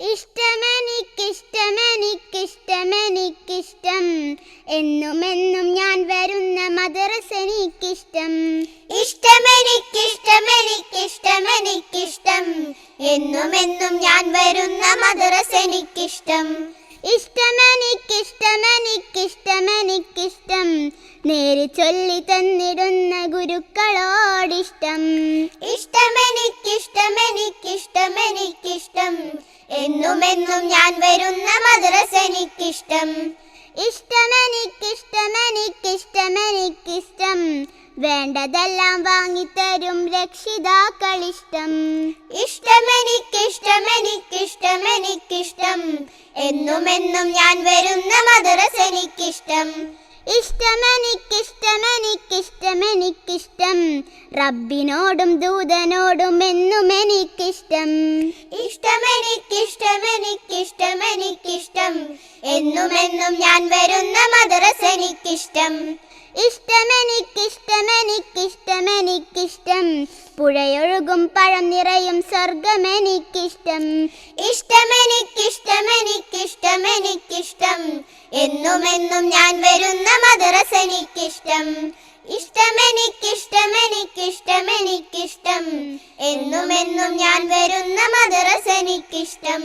ഇഷ്ടമെനിക്കിഷ്ടമെനിക്കിഷ്ടമെനിക്കിഷ്ടം. എന്നുമെന്നും ഞാൻ വരുന്ന മദ്രസ എനിക്കിഷ്ടം. ഇഷ്ടമെനിക്കിഷ്ടമെനിക്കിഷ്ടമെനിക്കിഷ്ടം. എന്നുമെന്നും ഞാൻ വരുന്ന മദ്രസ എനിക്കിഷ്ടം. ഇഷ്ടമെനിക്കിഷ്ടമെനിക്കിഷ്ടമെനിക്കിഷ്ടം. നേര് ചൊല്ലി തന്നിടുന്ന ഗുരുക്കളോടിഷ്ടം. ഇഷ്ടമെനിക്കിഷ്ടമെനിക്കിഷ്ടമെനിക്കിഷ്ടം. എന്നുമെന്നും ഞാൻ വരുന്ന മദ്രസ എനിക്കിഷ്ടം. ഇഷ്ടമെനിക്കിഷ്ടമെനിക്കിഷ്ടമെനിക്കിഷ്ടം വേണ്ടതെല്ലാം വാങ്ങിത്തരും രക്ഷിതാക്കളിഷ്ടം. ഇഷ്ടമെനിക്കിഷ്ടമെനിക്കിഷ്ടമെനിക്കിഷ്ടം എന്നുമെന്നും ഞാൻ വരുന്ന മദ്രസ എനിക്കിഷ്ടം ഇഷ്ടമെനിക്കിഷ്ടമെനിക്കിഷ്ടമെനിക്കിഷ്ടം റബ്ബിനോടും ദൂതനോടും എന്നും എനിക്കിഷ്ടം. ഇഷ്ടമെനിക്കിഷ്ടമെനിക്കിഷ്ടമെനിക്കിഷ്ടം എന്നും എന്നും ഞാൻ വരുന്ന മദ്രസ എനിക്കിഷ്ടം. ഇഷ്ടമെനിക്കിഷ്ടമെനിക്കിഷ്ടമെനിക്കിഷ്ടം പുഴയൊഴുകും പഴം നിറയും സ്വർഗമെനിക്കിഷ്ടം ഇഷ്ടമെനിക്കിഷ്ടമെനിക്കിഷ്ടമെനിക്ക് എന്നുമെന്നും ഞാൻ വരുന്ന മദ്രസ എനിക്കിഷ്ടം ഇഷ്ടമെനിക്കിഷ്ടം എനിക്കിഷ്ടം എനിക്കിഷ്ടം എന്നുമെന്നും ഞാൻ വരുന്ന മദ്രസ എനിക്കിഷ്ടം